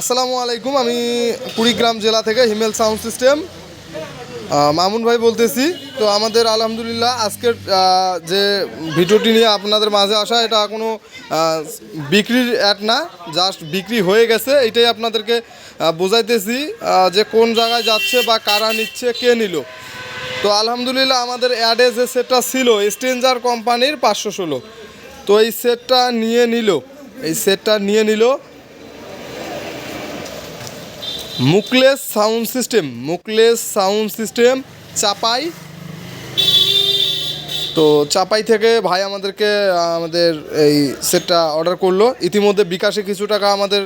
আসসালামু আলাইকুম, আমি কুড়িগ্রাম জেলা থেকে হিমেল সাউন্ড সিস্টেম। মামুন ভাই বলতেছি, তো আমাদের আলহামদুলিল্লাহ আজকের যে ভিডিওটি নিয়ে আপনাদের মাঝে আসা, এটা কোনো বিক্রির অ্যাড না জাস্ট বিক্রি হয়ে গেছে, এটাই আপনাদেরকে বোঝাইতেছি যে কোন জায়গায় যাচ্ছে বা কারা নিচ্ছে, কে নিল। তো আলহামদুলিল্লাহ আমাদের অ্যাডে যে সেটটা ছিল স্টেঞ্জার কোম্পানির পাঁচশো ষোলো। তো এই সেটটা নিয়ে নিল, এই সেটটা নিয়ে নিল Mukles sound system Mukles sound system, Chapai. তো চাপাই থেকে ভাই আমাদেরকে, আমাদের এই সেটটা অর্ডার করল। ইতিমধ্যে বিকাশে কিছু টাকা আমাদের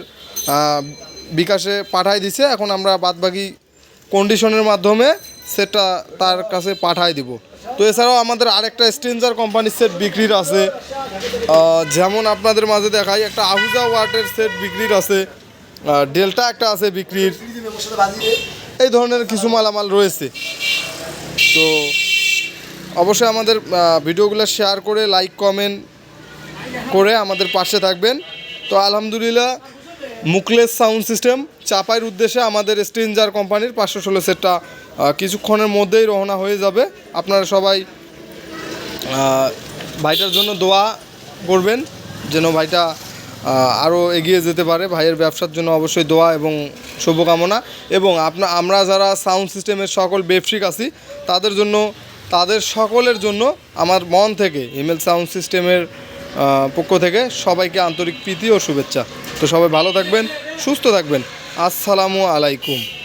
বিকাশে পাঠাই দিছে। এখন আমরা বাদবাকি কন্ডিশনের মাধ্যমে সেটটা তার কাছে পাঠাই দিব। তো এছাড়াও আমাদের আরেকটা স্ট্রেঞ্জার কোম্পানির সেট বিক্রির আছে। যেমন আপনাদের মাঝে দেখাই, একটা আহুজা ওয়াটের সেট বিক্রির আছে। ডেল্টা একটা আছে বিক্রির। এই ধরনের কিছু মালামাল রয়েছে। তো অবশ্যই আমাদের ভিডিওগুলো শেয়ার করে লাইক কমেন্ট করে আমাদের পাশে থাকবেন। তো আলহামদুলিল্লাহ মুকলেস সাউন্ড সিস্টেম, চাপাইয়ের উদ্দেশ্যে আমাদের স্ট্রেঞ্জার কোম্পানির পাঁচশো ষোলো সেটটা কিছুক্ষণের মধ্যেই রওনা হয়ে যাবে। আপনারা সবাই ভাইটার জন্য দোয়া করবেন, যেন ভাইটা আরও এগিয়ে যেতে পারে। ভাইয়ের ব্যবসার জন্য অবশ্যই দোয়া এবং শুভকামনা। এবং আপনা আমরা যারা সাউন্ড সিস্টেমের সকল ব্যবসায়িক আছি, তাদের জন্য, তাদের সকলের জন্য আমার মন থেকে ইমেল সাউন্ড সিস্টেমের পক্ষ থেকে সবাইকে আন্তরিক প্রীতি ও শুভেচ্ছা। তো সবাই ভালো থাকবেন, সুস্থ থাকবেন। আসসালামু আলাইকুম।